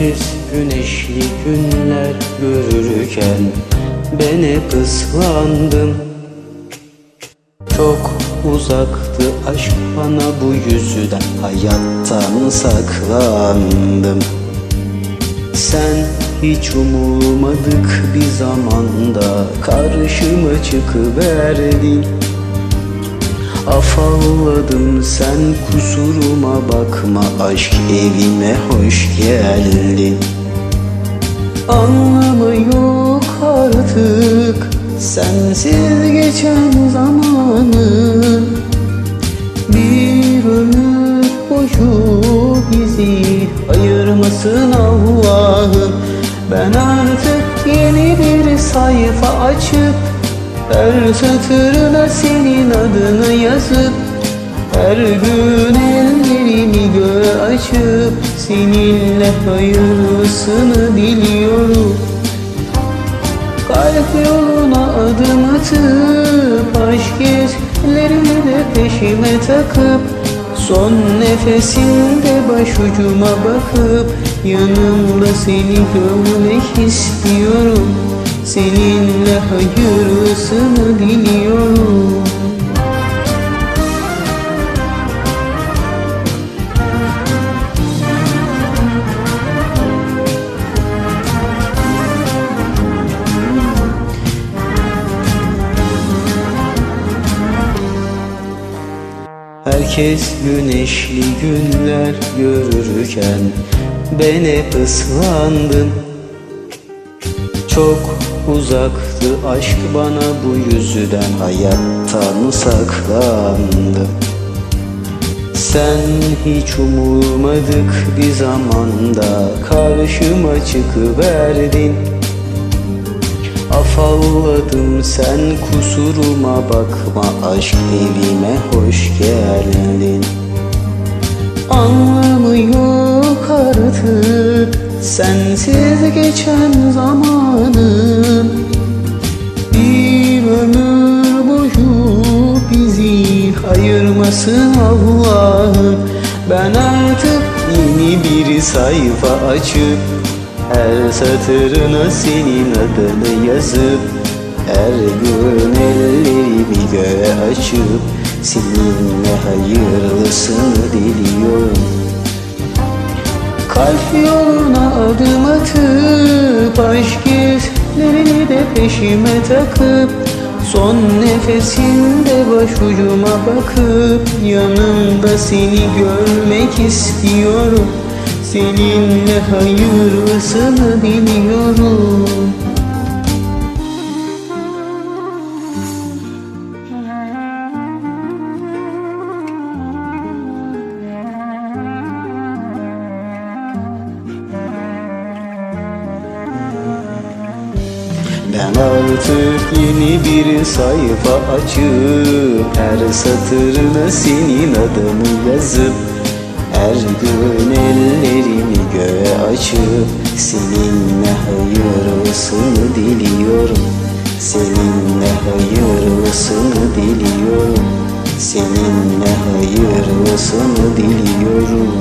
Herkes güneşli günler görürken Ben hep ıslandım Çok uzaktı aşk bana bu yüzden Hayattan saklandım. Sen hiç umulmadık bir zamanda Karşıma çıkıverdin Afalladım sen kusuruma bakma Aşk evime hoş geldin. Anlamı yok artık Sensiz geçen zamanı. Bir ömür boyu bizi ayırmasın Allah'ım. Ben artık yeni bir sayfa açıp her satırına senin adını yazıp Her gün ellerimi göğe açıp Seninle hayırlısını diliyorum. Kalp yoluna adım atıp Aşk izlerini de peşime takıp Son nefesimde başucuma bakıp Yanımda seni görmek istiyorum. Seninle hayırlısını diliyorum. Herkes güneşli günler görürken Ben hep ıslandım. Çok uzaktı. Aşk bana bu yüzden Hayattan saklandım Sen hiç umulmadık bir zamanda Karşıma çıkıverdin. Afalladım sen kusuruma bakma Aşk evime hoş geldin. Anlamı yok artık Sensiz geçen zamanın ayırmasın Allah'ım? Ben artık yeni bir sayfa açıp her satırına senin adını yazıp Her gün ellerimi göğe açıp Seninle hayırlısını diliyorum. Kalp yoluna adım atıp Aşk izlerini de peşime takıp Son nefesimde başucuma bakıp Yanımda seni görmek istiyorum. Seninle hayırlısını diliyorum Ben artık yeni bir sayfa açıp Her satırına senin adını yazıp Her gün ellerimi göğe açıp Seninle hayırlısını diliyorum. Seninle hayırlısını diliyorum. Seninle hayırlısını diliyorum